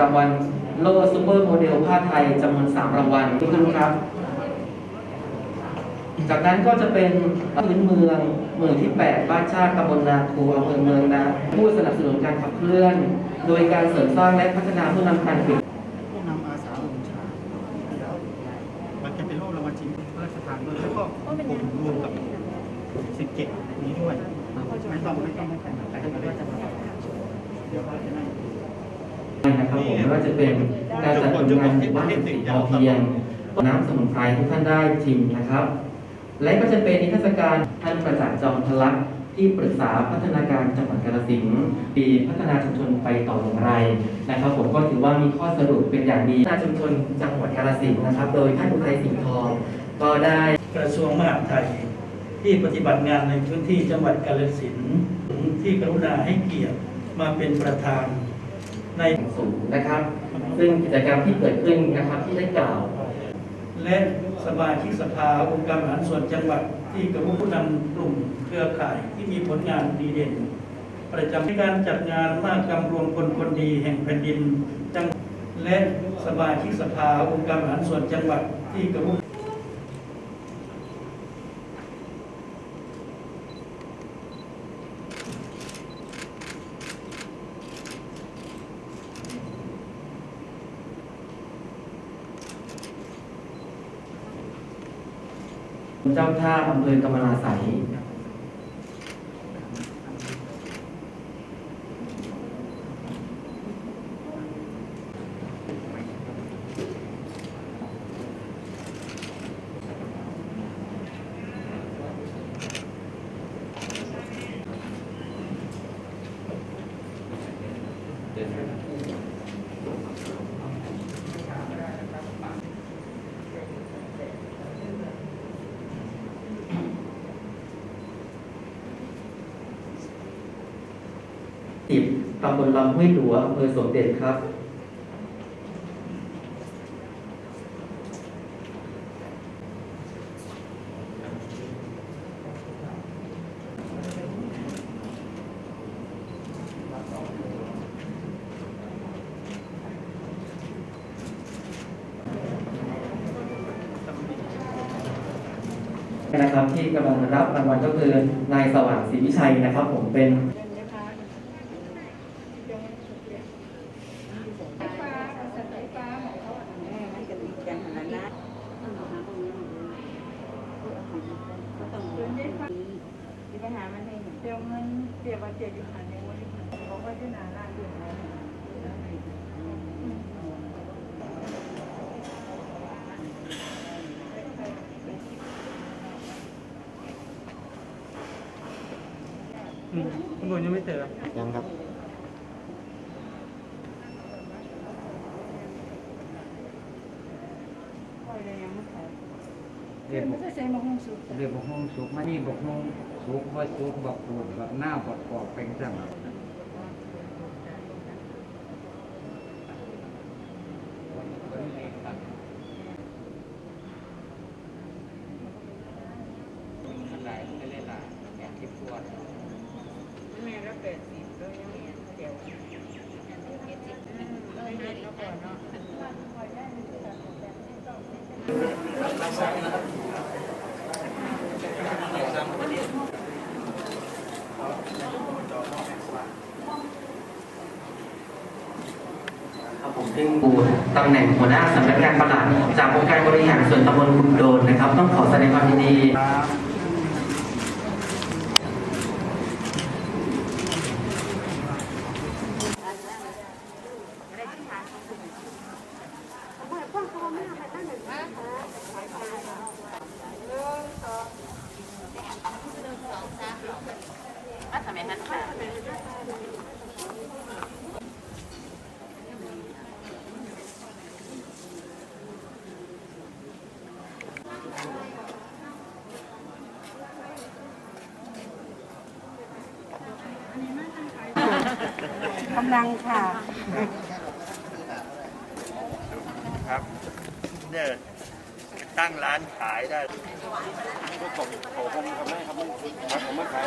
รางวัลโล่ซูเปอร์โมเดลผ้าไทยจำนวน 3 รางวัลทุกท่านครับ จากนั้นก็จะเป็นพื้นเมืองเมืองที่ 8 บ้านชาติตำบลนาคูอำเภอเมืองนะผู้สนับสนุนการขับเคลื่อน โดยการเสริมสร้างและพัฒนาผู้นำการเปลี่ยนผู้นำอาสาลงชามันจะเป็นโรครางวัลชิงพระราชทานด้วยแล้วก็ผมรวมกับ 17 นี้ด้วยไม่ต้องไม่ต้องไม่ต้องแต่ก็จะมาเดี๋ยวเขาจะนั่ง นะครับผมไม่ว่าจะเป็นการจัดผลงานหมู่บ้านเศรษฐกิจพอเพียงน้ำสมุนไพรทุกท่านได้ชิมนะครับ และก็จะเป็นนิทรรศการท่านประจักษ์จอมพลักษที่ปรึกษาพัฒนาการจังหวัดกาฬสินธุ์ปีพัฒนาชุมชนไปต่ออย่างไรนะครับ ผมก็ถือว่ามีข้อสรุปเป็นอย่างดีพัฒนาชุมชนจังหวัดกาฬสินธุ์นะครับ โดยท่านอุทัยสิงห์ทอง ก็ได้กระทรวงมหาดไทย ที่ปฏิบัติงานในพื้นที่จังหวัดกาฬสินธุ์ที่กรุณาให้เกียรติมาเป็นประธาน ในสูงนะครับ ซึ่งกิจกรรมที่เกิดขึ้นนะครับที่ได้กล่าว และสมาชิกสภาองค์การบริหารส่วนจังหวัดที่กระผู้นำกลุ่มเครือข่ายที่มีผลงานดีเด่น ประจำในการจัดงานมากรรมรวมคนคนดีแห่งแผ่นดินจังและสมาชิกสภาองค์การบริหารส่วนจังหวัดที่กระผู้ เจ้าท่าอำเภอกำมะลาไสย สิบตำบลลำห้วยหลวงอำเภอสมเด็จครับนะครับที่กำลังรับรางวัลก็คือนายสว่างศรีวิชัยนะครับ ผมเป็น มีปัญหามันให้เดี๋ยวเงิน เดี๋ยววันเจ็ดอยู่หันในวันที่บอกว่าที่นาหน้าอยู่แล้วข้างบนยังไม่เจอยังครับคอยเลยยังไม่ขาย เรียบบไม่กใช่ใช้มะม่วงสุกเรียบบกห้องสุกมันนี่บกห้องสุกว่าสุกบอกปูดแบกหน้าบดกอกเป็นจัง แม่ก็เปิดสิบก็ยังมีเดี๋ยวเลยนะแล้วก่อนเนาะ ครับผม ซึ่งปูตำแหน่งหัวหน้าสำนักงานประหลัดจากองค์การบริหารส่วนตำบลกุดโดนนะครับ ต้องขอแสดงความยินดี กำลังค่ะครับเนี่ยตั้งร้านขายได้ผมผมผมทำให้ครับมันผมมาขาย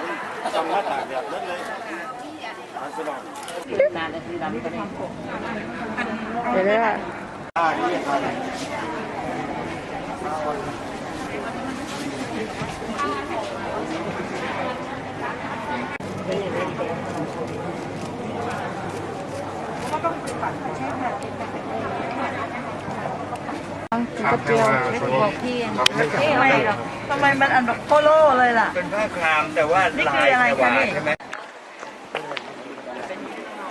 ทำหน้าต่างแบบนั้นเลยเดี๋ยวเลยค่ะครับ เปรี้ยวบอกพี่ทำไมทำไมมันอันแบบโคโลเลยล่ะ เป็นผ้าครามแต่ว่านี่ลาคือยอะไรแพรคะวานี่ใช่ไหม